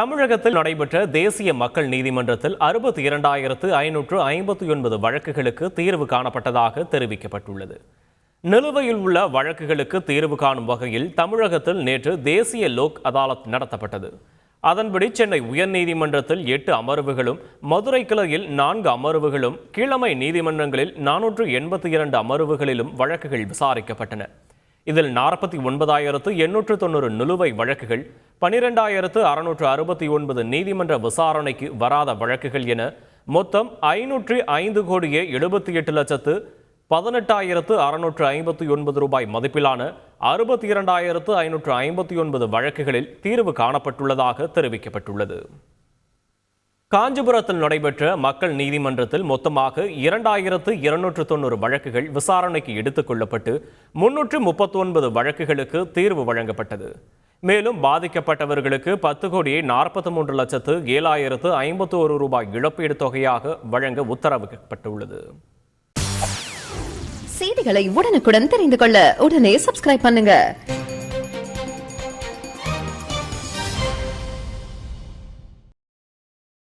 தமிழகத்தில் நடைபெற்ற தேசிய மக்கள் நீதிமன்றத்தில் அறுபத்தி இரண்டாயிரத்து ஐநூற்று ஐம்பத்தி ஒன்பது வழக்குகளுக்கு தீர்வு காணப்பட்டதாக தெரிவிக்கப்பட்டுள்ளது. நிலுவையில் உள்ள வழக்குகளுக்கு தீர்வு காணும் வகையில் தமிழகத்தில் நேற்று தேசிய லோக் அதாலத் நடத்தப்பட்டது. அதன்படி சென்னை உயர்நீதிமன்றத்தில் எட்டு அமர்வுகளும் மதுரை கிளையில் நான்கு அமர்வுகளும் கீழமை நீதிமன்றங்களில் நானூற்று எண்பத்தி இரண்டு அமர்வுகளிலும் வழக்குகள் விசாரிக்கப்பட்டன. இதில் நாற்பத்தி ஒன்பதாயிரத்து எண்ணூற்று தொண்ணூறு நிலுவை வழக்குகள் பனிரெண்டாயிரத்து அறுநூற்று அறுபத்தி ஒன்பது நீதிமன்ற விசாரணைக்கு வராத வழக்குகள் என மொத்தம் ஐநூற்றி ஐந்து கோடியே எழுபத்தி எட்டு லட்சத்து பதினெட்டாயிரத்து அறுநூற்று ஐம்பத்தி ஒன்பது ரூபாய் மதிப்பிலான அறுபத்தி இரண்டாயிரத்து ஐநூற்று ஐம்பத்தி ஒன்பது வழக்குகளில் தீர்வு காணப்பட்டுள்ளதாக தெரிவிக்கப்பட்டுள்ளது. காஞ்சிபுரத்தில் நடைபெற்ற மக்கள் நீதிமன்றத்தில் மொத்தமாக இரண்டாயிரத்து இருநூற்று தொண்ணூறு வழக்குகள் விசாரணைக்கு எடுத்துக் கொள்ளப்பட்டு முன்னூற்று முப்பத்தி ஒன்பது வழக்குகளுக்கு தீர்வு வழங்கப்பட்டது. மேலும் பாதிக்கப்பட்டவர்களுக்கு பத்து கோடியே நாற்பத்தி மூன்று லட்சத்து ஏழாயிரத்து ஐம்பத்தி ஒரு ரூபாய் இழப்பீடு தொகையாக வழங்க உத்தரவிடப்பட்டுள்ளது செய்திகளை உடனுக்குடன் தெரிந்து கொள்ள உடனே சப்ஸ்கிரைப் பண்ணுங்க.